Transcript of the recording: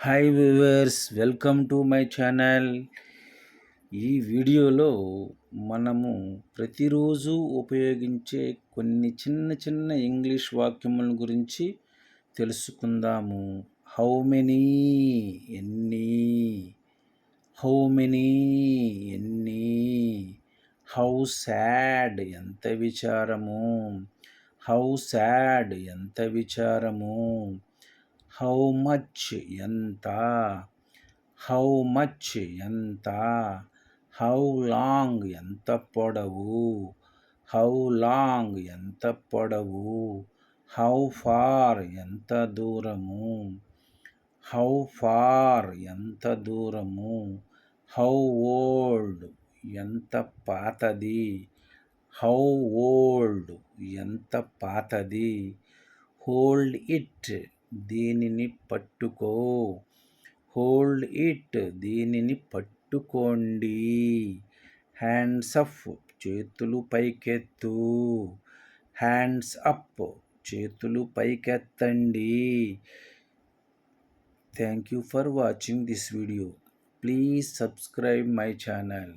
Hi viewers welcome to my channel ఈ వీడియోలో మనము ప్రతిరోజు ఉపయోగించే కొన్ని చిన్న చిన్న ఇంగ్లీష్ వాక్యముల గురించి తెలుసుకుందాము. హౌ మెనీ ఎన్ని? హౌ మెనీ ఎన్ని? హౌ సాడ్ ఎంత విచారము? హౌ సాడ్ ఎంత విచారము? హౌ మచ్ ఎంత? హౌ మచ్ ఎంత? హౌ లాంగ్ ఎంత పొడవు? హౌ లాంగ్ ఎంత పొడవు? హౌ ఫార్ ఎంత దూరము? హౌ ఫార్ ఎంత దూరము? హౌ ఓల్డ్ ఎంత పాతది? హౌ ఓల్డ్ ఎంత పాతది? హోల్డ్ ఇట్ దీనిని పట్టుకో. Hold it. దీనిని పట్టుకోండి. Hands up. చేతులు పైకెత్తు. Hands up. చేతులు పైకెత్తండి. Thank you for watching this video. Please subscribe my channel.